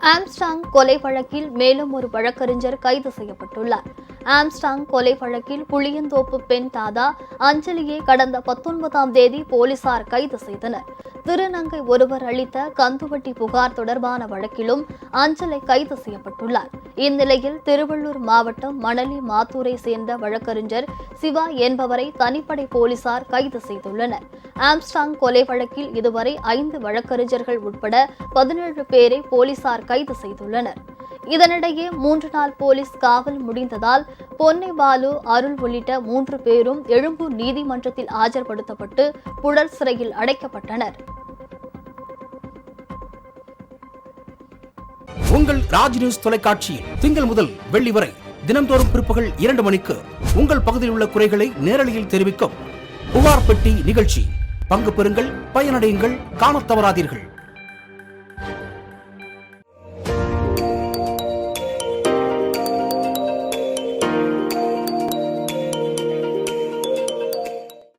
Armstrong கொலை வழக்கில் மேலும் ஒரு வழக்கறிஞர் கைது செய்யப்பட்டுள்ளார். ஆம்ஸ்டாங் கொலை வழக்கில் புளியந்தோப்பு பெண் தாதா அஞ்சலியை கடந்த பத்தொன்பதாம் தேதி போலீசார் கைது செய்தனர். திருநங்கை ஒருவர் அளித்த கந்துவட்டி புகார் தொடர்பான வழக்கிலும் அஞ்சலை கைது செய்யப்பட்டுள்ளார். இந்நிலையில் திருவள்ளூர் மாவட்டம் மணலி மாத்தூரை சேர்ந்த வழக்கறிஞர் சிவா என்பவரை தனிப்படை போலீசார் கைது செய்துள்ளனர். ஆம்ஸ்டாங் கொலை வழக்கில் இதுவரை ஐந்து வழக்கறிஞர்கள் உட்பட பதினேழு பேரை போலீசார் கைது செய்துள்ளனர். இதனிடையே மூன்று நாள் போலீஸ் காவல் முடிந்ததால் பொன்னை பாலு அருள் உள்ளிட்ட மூன்று பேரும் எழும்பூர் நீதிமன்றத்தில் ஆஜர்படுத்தப்பட்டு புழல் சிறையில் அடைக்கப்பட்டனர். உங்கள் ராஜ் நியூஸ் தொலைக்காட்சியில் திங்கள் முதல் வெள்ளி வரை தினம்தோறும் பிற்பகல் இரண்டு மணிக்கு உங்கள் பகுதியில் உள்ள குறைகளை நேரலையில் தெரிவிக்கும் புகார் பெட்டி நிகழ்ச்சி. பங்கு பெறுங்கள் பயனடையுங்கள் காணத் தவறாதீர்கள்.